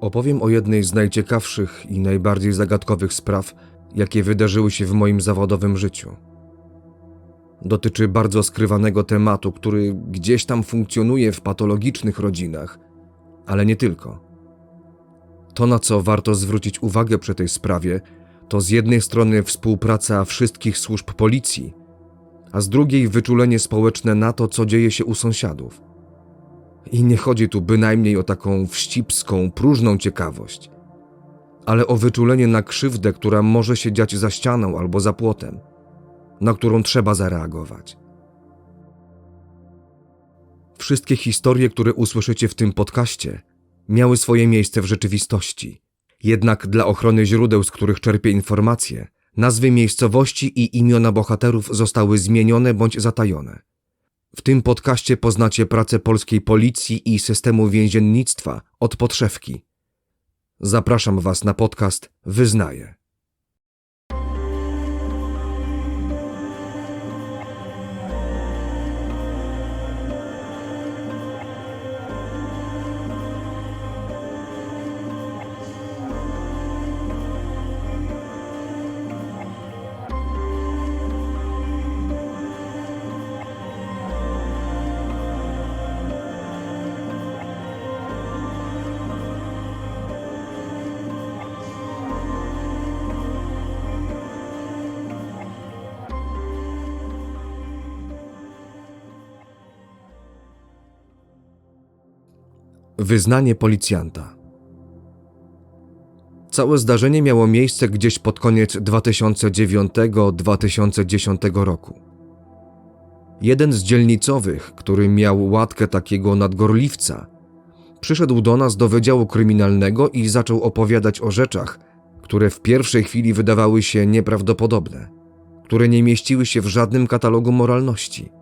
Opowiem o jednej z najciekawszych i najbardziej zagadkowych spraw, jakie wydarzyły się w moim zawodowym życiu. Dotyczy bardzo skrywanego tematu, który gdzieś tam funkcjonuje w patologicznych rodzinach, ale nie tylko. To, na co warto zwrócić uwagę przy tej sprawie, to z jednej strony współpraca wszystkich służb policji, a z drugiej wyczulenie społeczne na to, co dzieje się u sąsiadów. I nie chodzi tu bynajmniej o taką wścibską, próżną ciekawość, ale o wyczulenie na krzywdę, która może się dziać za ścianą albo za płotem, na którą trzeba zareagować. Wszystkie historie, które usłyszycie w tym podcaście, miały swoje miejsce w rzeczywistości. Jednak dla ochrony źródeł, z których czerpię informacje, nazwy miejscowości i imiona bohaterów zostały zmienione bądź zatajone. W tym podcaście poznacie pracę polskiej policji i systemu więziennictwa od podszewki. Zapraszam Was na podcast Wyznaję. Wyznanie policjanta. Całe zdarzenie miało miejsce gdzieś pod koniec 2009-2010 roku. Jeden z dzielnicowych, który miał łatkę takiego nadgorliwca, przyszedł do nas do Wydziału Kryminalnego i zaczął opowiadać o rzeczach, które w pierwszej chwili wydawały się nieprawdopodobne, które nie mieściły się w żadnym katalogu moralności.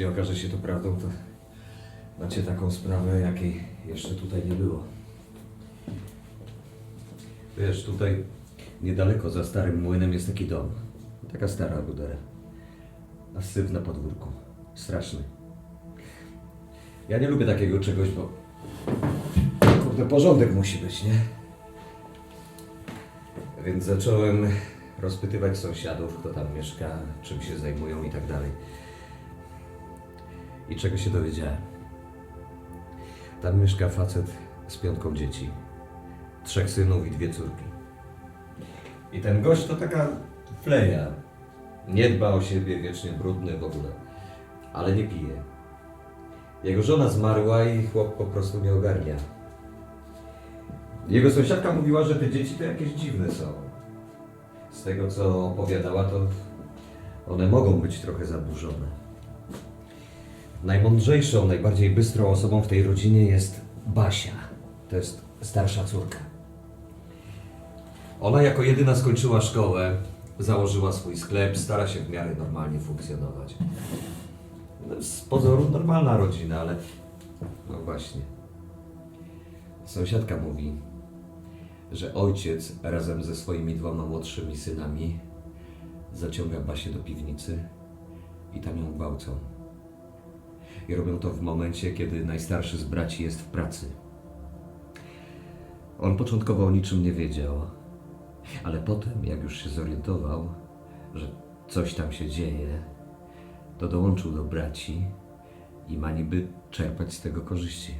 Jeśli okaże się to prawdą, to macie taką sprawę, jakiej jeszcze tutaj nie było. Wiesz, tutaj niedaleko za starym młynem jest taki dom. Taka stara rudera. A syf na podwórku. Straszny. Ja nie lubię takiego czegoś, bo... Kurde, porządek musi być, nie? Więc zacząłem rozpytywać sąsiadów, kto tam mieszka, czym się zajmują i tak dalej. I czego się dowiedziałem? Tam mieszka facet z piątką dzieci. Trzech synów i dwie córki. I ten gość to taka fleja. Nie dba o siebie, wiecznie brudny w ogóle. Ale nie pije. Jego żona zmarła i chłop po prostu nie ogarnia. Jego sąsiadka mówiła, że te dzieci to jakieś dziwne są. Z tego co opowiadała, to one mogą być trochę zaburzone. Najmądrzejszą, najbardziej bystrą osobą w tej rodzinie jest Basia. To jest starsza córka. Ona jako jedyna skończyła szkołę, założyła swój sklep, stara się w miarę normalnie funkcjonować. No, Z pozoru normalna rodzina, ale no właśnie. Sąsiadka mówi, że ojciec razem ze swoimi dwoma młodszymi synami zaciąga Basię do piwnicy i tam ją gwałcą. I robią to w momencie, kiedy najstarszy z braci jest w pracy. On początkowo o niczym nie wiedział, ale potem, jak już się zorientował, że coś tam się dzieje, to dołączył do braci i ma niby czerpać z tego korzyści.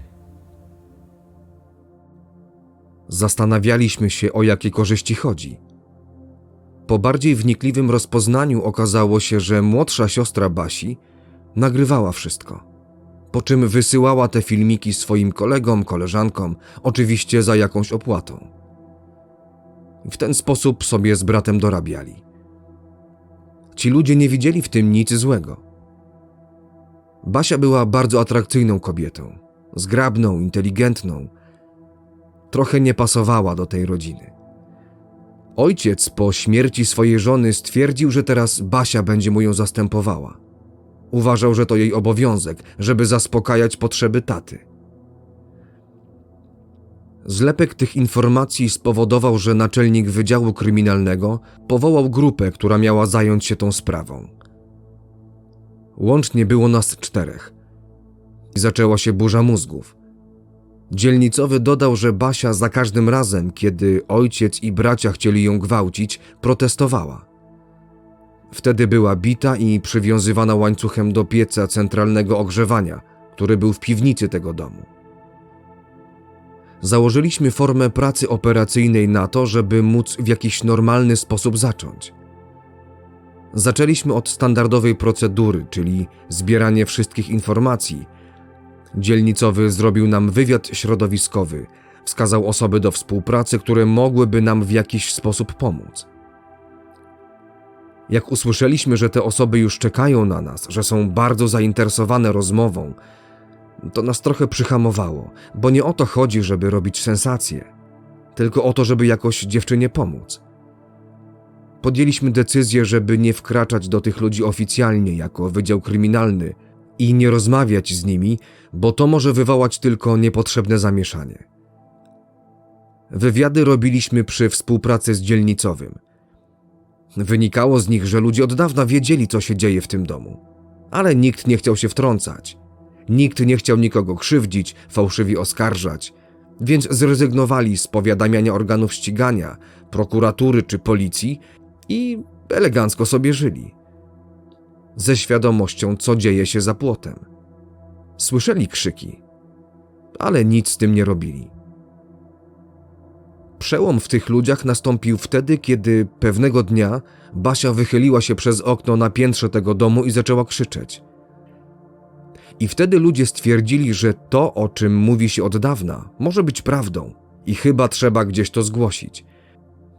Zastanawialiśmy się, o jakie korzyści chodzi. Po bardziej wnikliwym rozpoznaniu okazało się, że młodsza siostra Basi nagrywała wszystko, po czym wysyłała te filmiki swoim kolegom, koleżankom, oczywiście za jakąś opłatą. W ten sposób sobie z bratem dorabiali. Ci ludzie nie widzieli w tym nic złego. Basia była bardzo atrakcyjną kobietą, zgrabną, inteligentną, trochę nie pasowała do tej rodziny. Ojciec po śmierci swojej żony stwierdził, że teraz Basia będzie mu ją zastępowała. Uważał, że to jej obowiązek, żeby zaspokajać potrzeby taty. Zlepek tych informacji spowodował, że naczelnik Wydziału Kryminalnego powołał grupę, która miała zająć się tą sprawą. Łącznie było nas czterech. Zaczęła się burza mózgów. Dzielnicowy dodał, że Basia za każdym razem, kiedy ojciec i bracia chcieli ją gwałcić, protestowała. Wtedy była bita i przywiązywana łańcuchem do pieca centralnego ogrzewania, który był w piwnicy tego domu. Założyliśmy formę pracy operacyjnej na to, żeby móc w jakiś normalny sposób zacząć. Zaczęliśmy od standardowej procedury, czyli zbieranie wszystkich informacji. Dzielnicowy zrobił nam wywiad środowiskowy, wskazał osoby do współpracy, które mogłyby nam w jakiś sposób pomóc. Jak usłyszeliśmy, że te osoby już czekają na nas, że są bardzo zainteresowane rozmową, to nas trochę przyhamowało, bo nie o to chodzi, żeby robić sensację, tylko o to, żeby jakoś dziewczynie pomóc. Podjęliśmy decyzję, żeby nie wkraczać do tych ludzi oficjalnie jako Wydział Kryminalny i nie rozmawiać z nimi, bo to może wywołać tylko niepotrzebne zamieszanie. Wywiady robiliśmy przy współpracy z dzielnicowym. Wynikało z nich, że ludzie od dawna wiedzieli, co się dzieje w tym domu, ale nikt nie chciał się wtrącać. Nikt nie chciał nikogo krzywdzić, fałszywie oskarżać, więc zrezygnowali z powiadamiania organów ścigania, prokuratury czy policji i elegancko sobie żyli. Ze świadomością, co dzieje się za płotem. Słyszeli krzyki, ale nic z tym nie robili. Przełom w tych ludziach nastąpił wtedy, kiedy pewnego dnia Basia wychyliła się przez okno na piętrze tego domu i zaczęła krzyczeć. I wtedy ludzie stwierdzili, że to, o czym mówi się od dawna, może być prawdą i chyba trzeba gdzieś to zgłosić.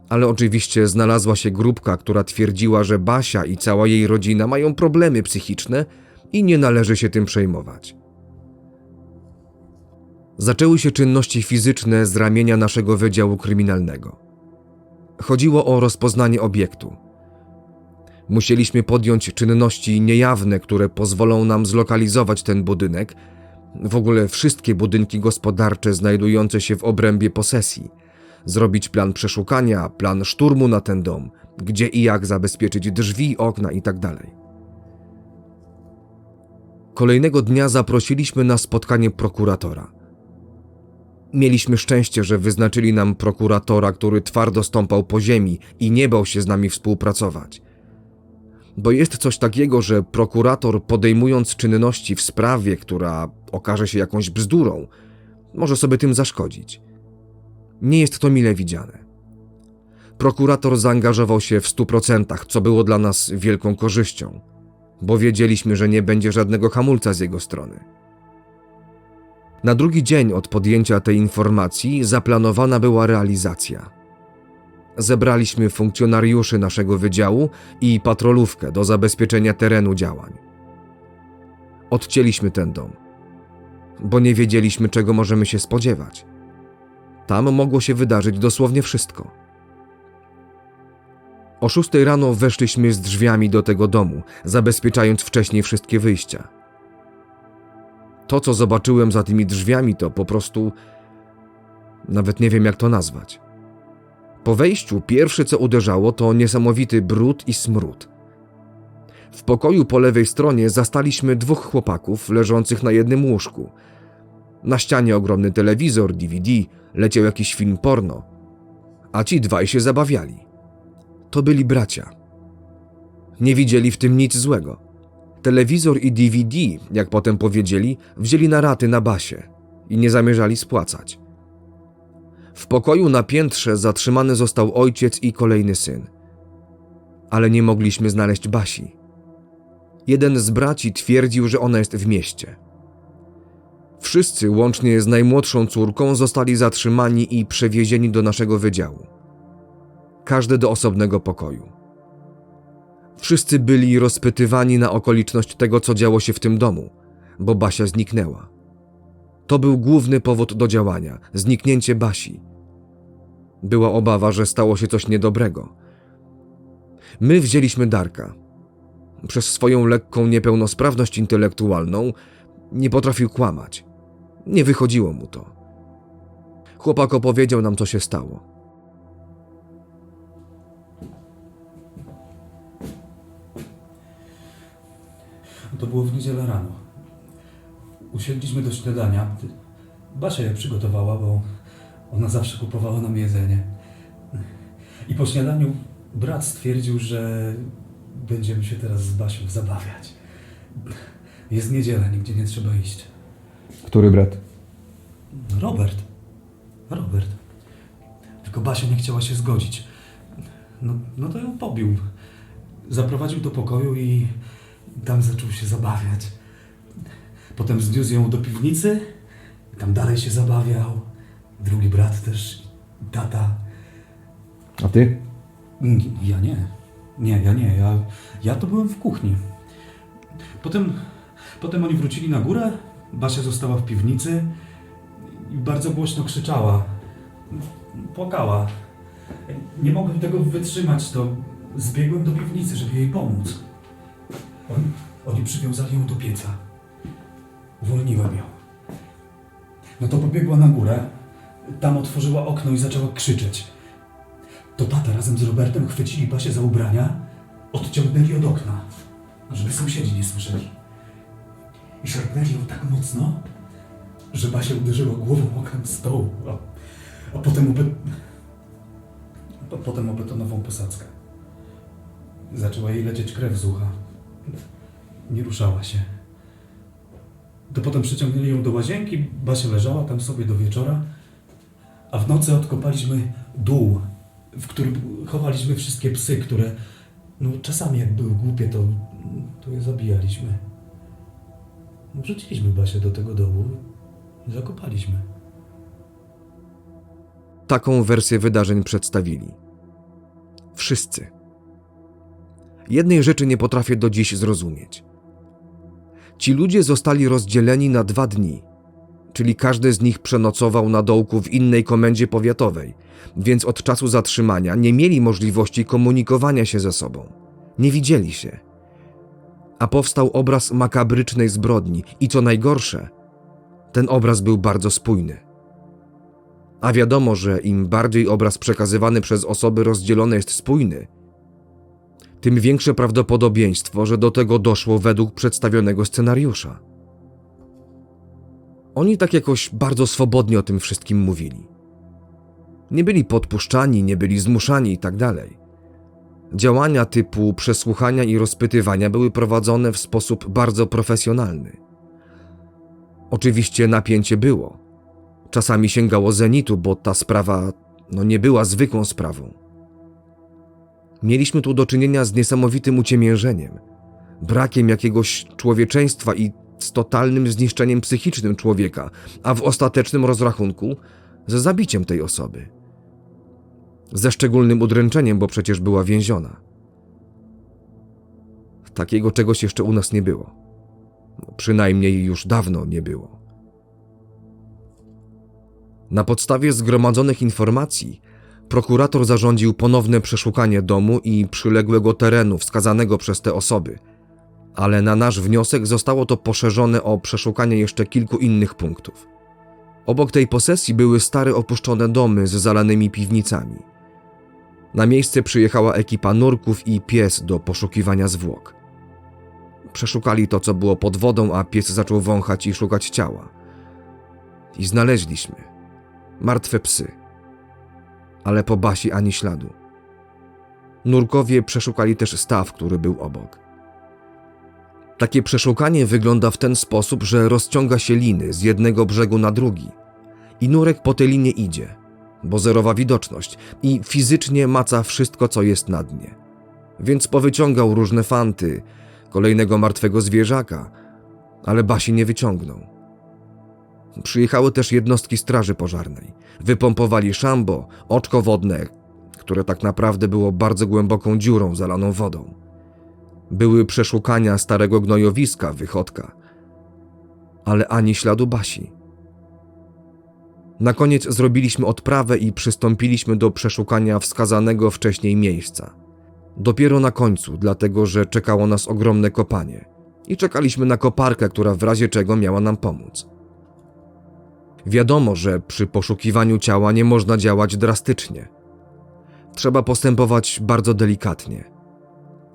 Ale oczywiście znalazła się grupka, która twierdziła, że Basia i cała jej rodzina mają problemy psychiczne i nie należy się tym przejmować. Zaczęły się czynności fizyczne z ramienia naszego wydziału kryminalnego. Chodziło o rozpoznanie obiektu. Musieliśmy podjąć czynności niejawne, które pozwolą nam zlokalizować ten budynek, w ogóle wszystkie budynki gospodarcze znajdujące się w obrębie posesji, zrobić plan przeszukania, plan szturmu na ten dom, gdzie i jak zabezpieczyć drzwi, okna itd. Kolejnego dnia zaprosiliśmy na spotkanie prokuratora. Mieliśmy szczęście, że wyznaczyli nam prokuratora, który twardo stąpał po ziemi i nie bał się z nami współpracować. Bo jest coś takiego, że prokurator podejmując czynności w sprawie, która okaże się jakąś bzdurą, może sobie tym zaszkodzić. Nie jest to mile widziane. Prokurator zaangażował się w stu procentach, co było dla nas wielką korzyścią, bo wiedzieliśmy, że nie będzie żadnego hamulca z jego strony. Na drugi dzień od podjęcia tej informacji zaplanowana była realizacja. Zebraliśmy funkcjonariuszy naszego wydziału i patrolówkę do zabezpieczenia terenu działań. Odcięliśmy ten dom, bo nie wiedzieliśmy, czego możemy się spodziewać. Tam mogło się wydarzyć dosłownie wszystko. O szóstej rano weszliśmy z drzwiami do tego domu, zabezpieczając wcześniej wszystkie wyjścia. To, co zobaczyłem za tymi drzwiami, to po prostu. Nawet nie wiem, jak to nazwać. Po wejściu pierwsze, co uderzało, to niesamowity brud i smród. W pokoju po lewej stronie zastaliśmy dwóch chłopaków leżących na jednym łóżku. Na ścianie ogromny telewizor, DVD, leciał jakiś film porno. A ci dwaj się zabawiali. To byli bracia. Nie widzieli w tym nic złego. Telewizor i DVD, jak potem powiedzieli, wzięli na raty na basie i nie zamierzali spłacać. W pokoju na piętrze zatrzymany został ojciec i kolejny syn. Ale nie mogliśmy znaleźć Basi. Jeden z braci twierdził, że ona jest w mieście. Wszyscy, łącznie z najmłodszą córką, zostali zatrzymani i przewiezieni do naszego wydziału. Każdy do osobnego pokoju. Wszyscy byli rozpytywani na okoliczność tego, co działo się w tym domu, bo Basia zniknęła. To był główny powód do działania zniknięcie Basi. Była obawa, że stało się coś niedobrego. My wzięliśmy Darka. Przez swoją lekką niepełnosprawność intelektualną nie potrafił kłamać. Nie wychodziło mu to. Chłopak opowiedział nam, co się stało. To było w niedzielę rano. Usiedliśmy do śniadania. Basia je przygotowała, bo ona zawsze kupowała nam jedzenie. I po śniadaniu brat stwierdził, że będziemy się teraz z Basią zabawiać. Jest niedziela, nigdzie nie trzeba iść. Który brat? Robert. Robert. Tylko Basia nie chciała się zgodzić. No, no to ją pobił. Zaprowadził do pokoju i tam zaczął się zabawiać. Potem zniósł ją do piwnicy tam dalej się zabawiał. Drugi brat też, tata. A ty? Ja nie. Nie, ja nie. Ja, ja to byłem w kuchni. Potem, potem oni wrócili na górę. Basia została w piwnicy i bardzo głośno krzyczała. Płakała. Nie mogłem tego wytrzymać, to zbiegłem do piwnicy, żeby jej pomóc. Oni, oni przywiązali ją do pieca. Uwolniłem ją. No to pobiegła na górę. Tam otworzyła okno i zaczęła krzyczeć. To tata razem z Robertem chwycili Basię za ubrania, odciągnęli od okna, żeby sąsiedzi nie słyszeli. I szarpnęli ją tak mocno, że Basia uderzyła głową o kant stołu, a, a potem, obe... po, potem o betonową posadzkę. Zaczęła jej lecieć krew z ucha. Nie ruszała się. To potem przyciągnęli ją do łazienki, Basia leżała tam sobie do wieczora, a w nocy odkopaliśmy dół, w którym chowaliśmy wszystkie psy, które no, czasami jak były głupie, to, to je zabijaliśmy. Wrzuciliśmy Basię do tego dołu i zakopaliśmy. Taką wersję wydarzeń przedstawili. Wszyscy. Jednej rzeczy nie potrafię do dziś zrozumieć. Ci ludzie zostali rozdzieleni na dwa dni, czyli każdy z nich przenocował na dołku w innej komendzie powiatowej, więc od czasu zatrzymania nie mieli możliwości komunikowania się ze sobą. Nie widzieli się. A powstał obraz makabrycznej zbrodni i co najgorsze, ten obraz był bardzo spójny. A wiadomo, że im bardziej obraz przekazywany przez osoby rozdzielone jest spójny, tym większe prawdopodobieństwo, że do tego doszło według przedstawionego scenariusza. Oni tak jakoś bardzo swobodnie o tym wszystkim mówili. Nie byli podpuszczani, nie byli zmuszani i tak. Działania typu przesłuchania i rozpytywania były prowadzone w sposób bardzo profesjonalny. Oczywiście napięcie było. Czasami sięgało zenitu, bo ta sprawa no, nie była zwykłą sprawą. Mieliśmy tu do czynienia z niesamowitym uciemiężeniem, brakiem jakiegoś człowieczeństwa i z totalnym zniszczeniem psychicznym człowieka, a w ostatecznym rozrachunku ze zabiciem tej osoby. Ze szczególnym udręczeniem, bo przecież była więziona. Takiego czegoś jeszcze u nas nie było. No, przynajmniej już dawno nie było. Na podstawie zgromadzonych informacji prokurator zarządził ponowne przeszukanie domu i przyległego terenu wskazanego przez te osoby, ale na nasz wniosek zostało to poszerzone o przeszukanie jeszcze kilku innych punktów. Obok tej posesji były stare opuszczone domy z zalanymi piwnicami. Na miejsce przyjechała ekipa nurków i pies do poszukiwania zwłok. Przeszukali to, co było pod wodą, a pies zaczął wąchać i szukać ciała. I znaleźliśmy martwe psy. Ale po Basi ani śladu. Nurkowie przeszukali też staw, który był obok. Takie przeszukanie wygląda w ten sposób, że rozciąga się liny z jednego brzegu na drugi i nurek po tej linie idzie, bo zerowa widoczność i fizycznie maca wszystko, co jest na dnie. Więc powyciągał różne fanty, kolejnego martwego zwierzaka, ale Basi nie wyciągnął. Przyjechały też jednostki straży pożarnej. Wypompowali szambo, oczko wodne, które tak naprawdę było bardzo głęboką dziurą zalaną wodą. Były przeszukania starego gnojowiska, wychodka, ale ani śladu Basi. Na koniec zrobiliśmy odprawę i przystąpiliśmy do przeszukania wskazanego wcześniej miejsca. Dopiero na końcu, dlatego że czekało nas ogromne kopanie i czekaliśmy na koparkę, która w razie czego miała nam pomóc. Wiadomo, że przy poszukiwaniu ciała nie można działać drastycznie. Trzeba postępować bardzo delikatnie.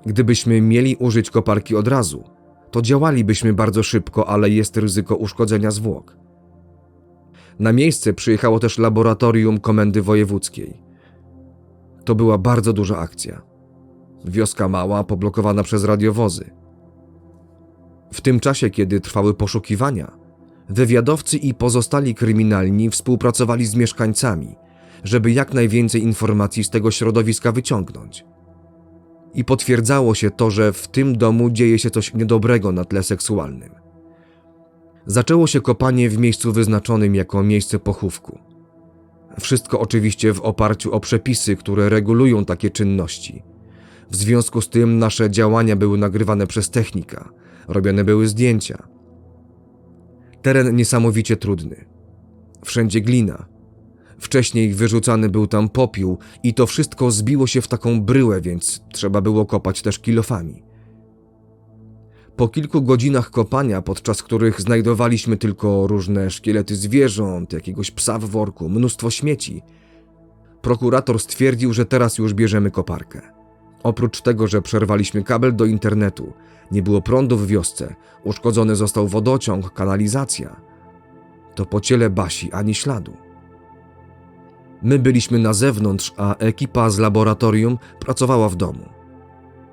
Gdybyśmy mieli użyć koparki od razu, to działalibyśmy bardzo szybko, ale jest ryzyko uszkodzenia zwłok. Na miejsce przyjechało też laboratorium Komendy Wojewódzkiej. To była bardzo duża akcja. Wioska mała, poblokowana przez radiowozy. W tym czasie, kiedy trwały poszukiwania, wywiadowcy i pozostali kryminalni współpracowali z mieszkańcami, żeby jak najwięcej informacji z tego środowiska wyciągnąć. I potwierdzało się to, że w tym domu dzieje się coś niedobrego na tle seksualnym. Zaczęło się kopanie w miejscu wyznaczonym jako miejsce pochówku. Wszystko oczywiście w oparciu o przepisy, które regulują takie czynności. W związku z tym nasze działania były nagrywane przez technika, robione były zdjęcia. Teren niesamowicie trudny. Wszędzie glina. Wcześniej wyrzucany był tam popiół i to wszystko zbiło się w taką bryłę, więc trzeba było kopać też kilofami. Po kilku godzinach kopania, podczas których znajdowaliśmy tylko różne szkielety zwierząt, jakiegoś psa w worku, mnóstwo śmieci, prokurator stwierdził, że teraz już bierzemy koparkę. Oprócz tego, że przerwaliśmy kabel do internetu, nie było prądu w wiosce, uszkodzony został wodociąg, kanalizacja, to po ciele Basi ani śladu. My byliśmy na zewnątrz, a ekipa z laboratorium pracowała w domu.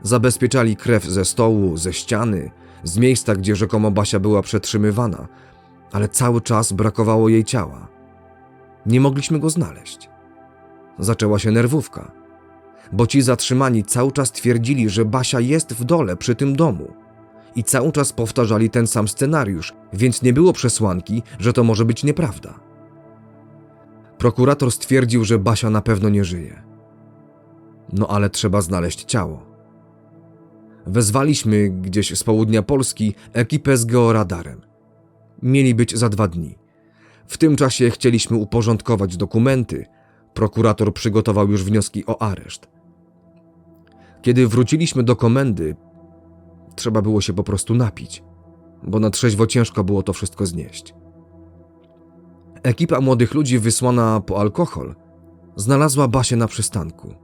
Zabezpieczali krew ze stołu, ze ściany, z miejsca, gdzie rzekomo Basia była przetrzymywana, ale cały czas brakowało jej ciała. Nie mogliśmy go znaleźć. Zaczęła się nerwówka, bo ci zatrzymani cały czas twierdzili, że Basia jest w dole przy tym domu. I cały czas powtarzali ten sam scenariusz, więc nie było przesłanki, że to może być nieprawda. Prokurator stwierdził, że Basia na pewno nie żyje. No ale trzeba znaleźć ciało. Wezwaliśmy gdzieś z południa Polski ekipę z georadarem. Mieli być za dwa dni. W tym czasie chcieliśmy uporządkować dokumenty. Prokurator przygotował już wnioski o areszt. Kiedy wróciliśmy do komendy, trzeba było się po prostu napić, bo na trzeźwo ciężko było to wszystko znieść. Ekipa młodych ludzi wysłana po alkohol znalazła Basię na przystanku.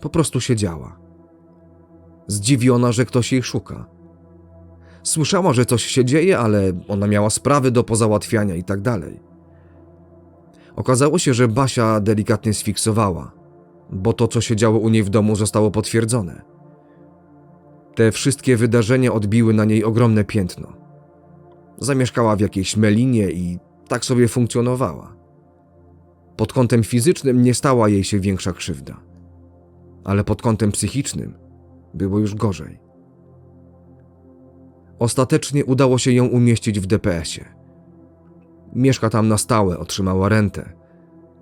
Po prostu siedziała. Zdziwiona, że ktoś jej szuka. Słyszała, że coś się dzieje, ale ona miała sprawy do pozałatwiania i tak dalej. Okazało się, że Basia delikatnie sfiksowała, bo to, co się działo u niej w domu, zostało potwierdzone. Te wszystkie wydarzenia odbiły na niej ogromne piętno. Zamieszkała w jakiejś melinie i tak sobie funkcjonowała. Pod kątem fizycznym nie stała jej się większa krzywda, ale pod kątem psychicznym było już gorzej. Ostatecznie udało się ją umieścić w DPS-ie. Mieszka tam na stałe, otrzymała rentę.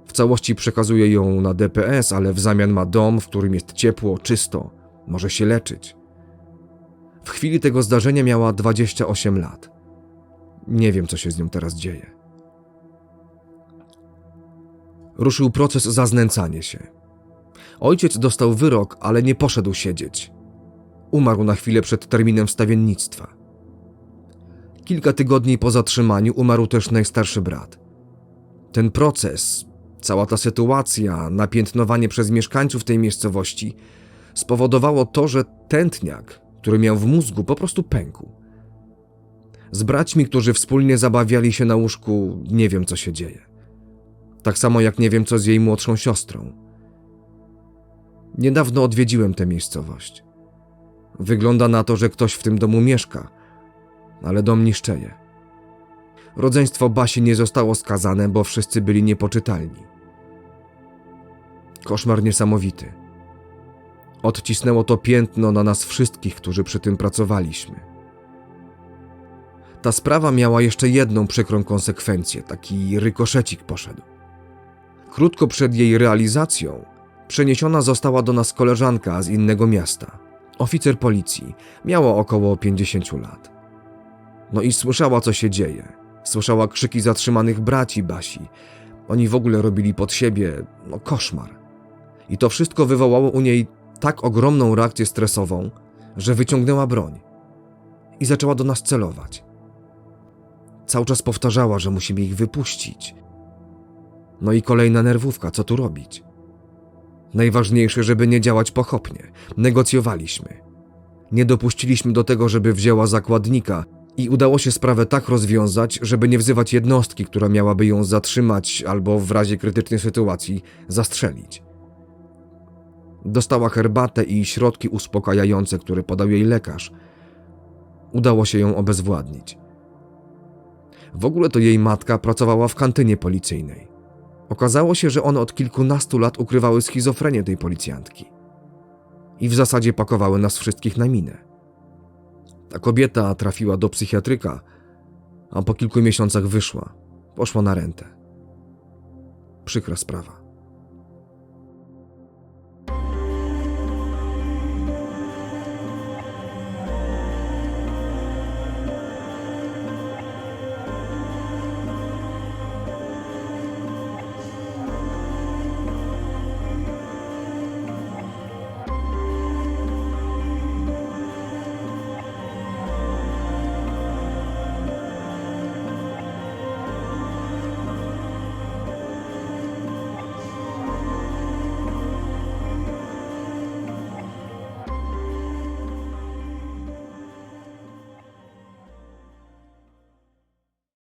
W całości przekazuje ją na DPS, ale w zamian ma dom, w którym jest ciepło, czysto, może się leczyć. W chwili tego zdarzenia miała 28 lat. Nie wiem, co się z nią teraz dzieje. Ruszył proces za znęcanie się. Ojciec dostał wyrok, ale nie poszedł siedzieć. Umarł na chwilę przed terminem wstawiennictwa. Kilka tygodni po zatrzymaniu umarł też najstarszy brat. Ten proces, cała ta sytuacja, napiętnowanie przez mieszkańców tej miejscowości spowodowało to, że tętniak, który miał w mózgu, po prostu pękł. Z braćmi, którzy wspólnie zabawiali się na łóżku, nie wiem, co się dzieje. Tak samo jak nie wiem, co z jej młodszą siostrą. Niedawno odwiedziłem tę miejscowość. Wygląda na to, że ktoś w tym domu mieszka, ale dom niszczeje. Rodzeństwo Basi nie zostało skazane, bo wszyscy byli niepoczytalni. Koszmar niesamowity. Odcisnęło to piętno na nas wszystkich, którzy przy tym pracowaliśmy. Ta sprawa miała jeszcze jedną przykrą konsekwencję, taki rykoszecik poszedł. Krótko przed jej realizacją przeniesiona została do nas koleżanka z innego miasta. Oficer policji, miała około 50 lat. No i słyszała, co się dzieje. Słyszała krzyki zatrzymanych braci Basi. Oni w ogóle robili pod siebie, no koszmar. I to wszystko wywołało u niej tak ogromną reakcję stresową, że wyciągnęła broń i zaczęła do nas celować. Cały czas powtarzała, że musimy ich wypuścić. No i kolejna nerwówka, co tu robić? Najważniejsze, żeby nie działać pochopnie. Negocjowaliśmy. Nie dopuściliśmy do tego, żeby wzięła zakładnika i udało się sprawę tak rozwiązać, żeby nie wzywać jednostki, która miałaby ją zatrzymać albo w razie krytycznej sytuacji zastrzelić. Dostała herbatę i środki uspokajające, które podał jej lekarz. Udało się ją obezwładnić. W ogóle to jej matka pracowała w kantynie policyjnej. Okazało się, że one od kilkunastu lat ukrywały schizofrenię tej policjantki. I w zasadzie pakowały nas wszystkich na minę. Ta kobieta trafiła do psychiatryka, a po kilku miesiącach wyszła. Poszła na rentę. Przykra sprawa.